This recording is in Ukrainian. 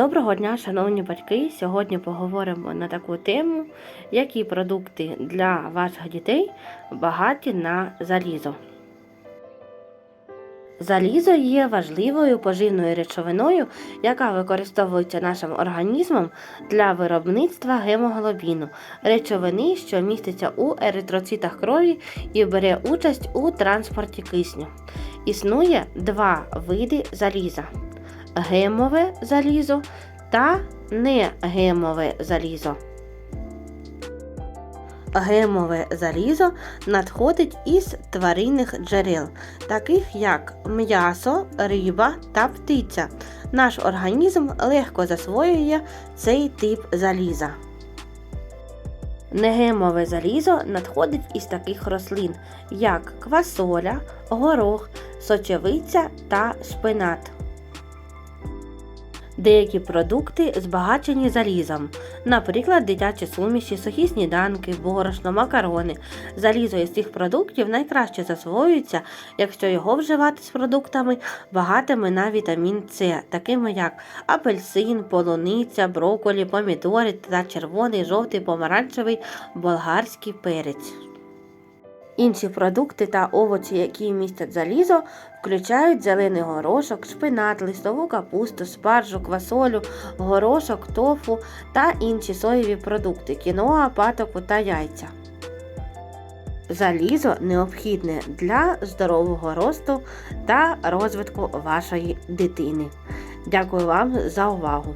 Доброго дня, шановні батьки! Сьогодні поговоримо на таку тему, які продукти для ваших дітей багаті на залізо. Залізо є важливою поживною речовиною, яка використовується нашим організмом для виробництва гемоглобіну, речовини, що міститься у еритроцитах крові і бере участь у транспорті кисню. Існує два види заліза гемове залізо та негемове залізо. Гемове залізо надходить із тваринних джерел, таких як м'ясо, риба та птиця. Наш організм легко засвоює цей тип заліза. Негемове залізо надходить із таких рослин, як квасоля, горох, сочевиця та шпинат. Деякі продукти збагачені залізом, наприклад, дитячі суміші, сухі сніданки, борошно, макарони. Залізо із цих продуктів найкраще засвоюється, якщо його вживати з продуктами багатими на вітамін С, такими як апельсин, полуниця, брокколі, помідори та червоний, жовтий, помаранчевий, болгарський перець. Інші продукти та овочі, які містять залізо, включають зелений горошок, шпинат, листову капусту, спаржу, квасолю, горошок, тофу та інші соєві продукти, кіноа, патоку та яйця. Залізо необхідне для здорового росту та розвитку вашої дитини. Дякую вам за увагу!